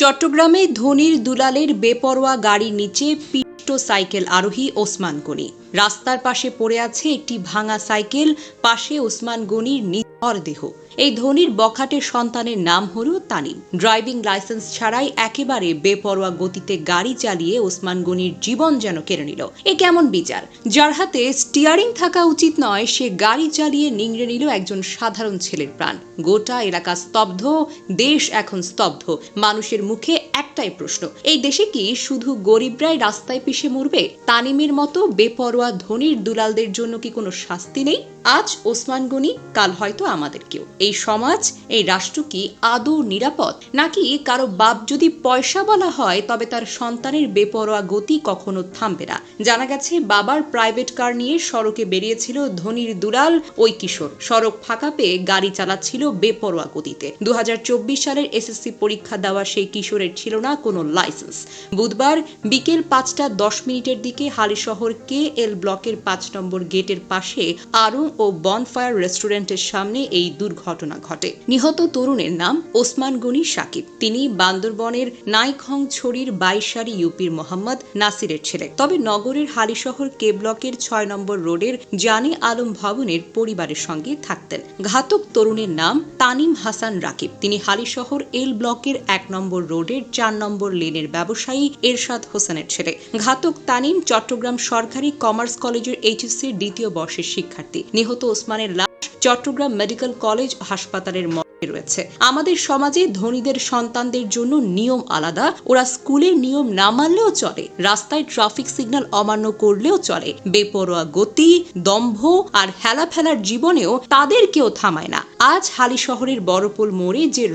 চট্টগ্রামে ধনির দুলালের বেপরোয়া গাড়ির নিচে পিষ্ট সাইকেল আরোহী ওসমান গনি। রাস্তার পাশে পড়ে আছে একটি ভাঙা সাইকেল, পাশে ওসমান গনির নিথর দেহ। এই ধনির বখাটের সন্তানের নাম হলো তানিম। ড্রাইভিং লাইসেন্স ছাড়াই একেবারে বেপরোয়া গতিতে গাড়ি চালিয়ে ওসমান গনির জীবন যেন কেড়ে নিল। এ কেমন বিচার? যার হাতে স্টিয়ারিং থাকা উচিত নয়, সে গাড়ি চালিয়ে নিংড়ে নিল একজন সাধারণ ছেলের প্রাণ। গোটা এলাকা স্তব্ধ, দেশ এখন স্তব্ধ। মানুষের মুখে একটাই প্রশ্ন, এই দেশে কি শুধু গরিবরাই রাস্তায় পিষে মরবে? তানিমের মতো বেপরোয়া ধনির দুলালদের জন্য কি কোনো শাস্তি নেই? আজ ওসমান গনি, কাল হয়তো আমাদের কেউ। এই সমাজ, এই রাষ্ট্র কি আদৌ নিরাপদ? নাকি কারও বাপ যদি পয়সা বলা হয়, তবে তার সন্তানের বেপরোয়া গতি কখনো থামবে না? জানা গেছে, বাবার প্রাইভেট কার নিয়ে সড়কে বেরিয়েছিল ধনির দুলাল, ওই কিশোর। সড়ক ফাঁকা পেয়ে গাড়ি চালাচ্ছিল বেপরোয়া গতিতে। দু হাজার চব্বিশ সালের এসএসসি পরীক্ষা দেওয়া সেই কিশোরের ছিল না কোনো লাইসেন্স। বুধবার বিকেল পাঁচটা দশ মিনিটের দিকে হালিশহর কে এল ব্লকের পাঁচ নম্বর গেটের পাশে আরং ও বনফায়ার রেস্টুরেন্টের সামনে এই দুর্ঘটনা ঘটে। নিহত তরুণের নাম ওসমান গনি সাকিব। তিনি বান্দরবনের নাইখং ছড়ির বাইশারি ইউপির মোহাম্মদ নাসিরের ছেলে। তবে নগরের হালিশহর কে ব্লকের ছয় নম্বর রোডের জানে আলম ভবনের পরিবারের সঙ্গে থাকতেন। ঘাতক তরুণের নাম তানিম হাসান রাকিব। তিনি হালিশহর এল ব্লকের এক নম্বর রোডের চার নম্বর লেনের ব্যবসায়ী এরশাদ হোসেনের ছেলে। ঘাতক তানিম চট্টগ্রাম সরকারি কমার্স কলেজের এইচএসসির দ্বিতীয় বর্ষের শিক্ষার্থী। নিহত ওসমানের চট্টগ্রাম মেডিকেল কলেজ হাসপাতালের রয়েছে। আমাদের সমাজে ধনীদের সন্তানদের জন্য নিয়ম আলাদা। ওরা স্কুলের নিয়ম না মানলেও চলে, রাস্তায় ট্রাফিক সিগন্যাল অমান্য করলেও চলে। বেপরোয়া গতি, দম্ভ আর হেলাফেলার জীবনেও তাদের কেউ থামায় না। আজ হালি শহরের বড়পুল মোড়ে যে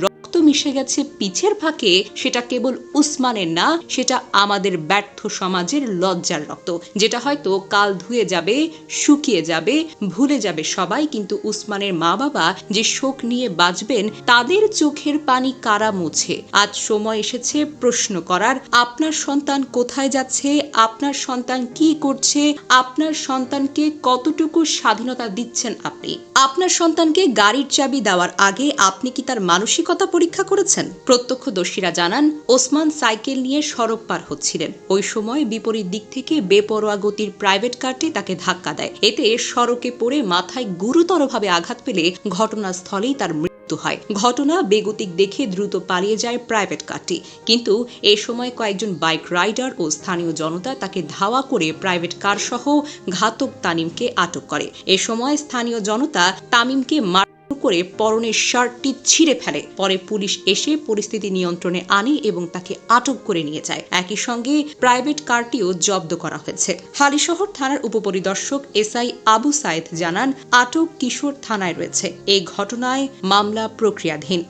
মিশে গেছে পিছের ফাঁকে, সেটা কেবল উসমানের না, সেটা আমাদের ব্যর্থ সমাজের লজ্জার রক্ত। যেটা হয়তো কাল ধুয়ে যাবে, শুকিয়ে যাবে, ভুলে যাবে সবাই, কিন্তু উসমানের মা বাবা যে শোক নিয়ে বাঁচবেন, তাদের চোখের পানি কারা মুছে? আজ সময় এসেছে প্রশ্ন করার, আপনার সন্তান কোথায় যাচ্ছে, আপনার সন্তান কি করছে, আপনার সন্তানকে কতটুকু স্বাধীনতা দিচ্ছেন আপনি? আপনার সন্তানকে গাড়ির চাবি দেওয়ার আগে আপনি কি তার মানসিকতা পরীক্ষা করেছেন। প্রত্যক্ষদর্শীরা জানান, ওসমান সাইকেল নিয়ে সড়ক পার হচ্ছিলেন। ওই সময় বিপরীত দিক থেকে বেপরোয়া গতির প্রাইভেট কারটি তাকে ধাক্কা দেয়। এতে সড়কে পড়ে মাথায় গুরুতরভাবে আঘাত পেলে ঘটনাস্থলেই তার মৃত্যু হয়। ঘটনা বেগতিক দেখে দ্রুত পালিয়ে যায় প্রাইভেট কারটি। কিন্তু এ সময় কয়েকজন বাইক রাইডার ও স্থানীয় জনতা তাকে ধাওয়া করে প্রাইভেট কার সহ ঘাতক তানিমকে আটক করে। এ সময় স্থানীয় জনতা তামিমকে করে পরনের শার্টটি ছিঁড়ে ফেলে। পরে পুলিশ এসে পরিস্থিতি নিয়ন্ত্রণে আনে এবং তাকে আটক করে নিয়ে যায়। একই সঙ্গে প্রাইভেট কারটিও জব্দ করা হয়েছে। হালিশহর থানার উপপরিদর্শক এস আই আবু সাইদ জানান, আটক কিশোর থানায় রয়েছে। এই ঘটনায় মামলা প্রক্রিয়াধীন।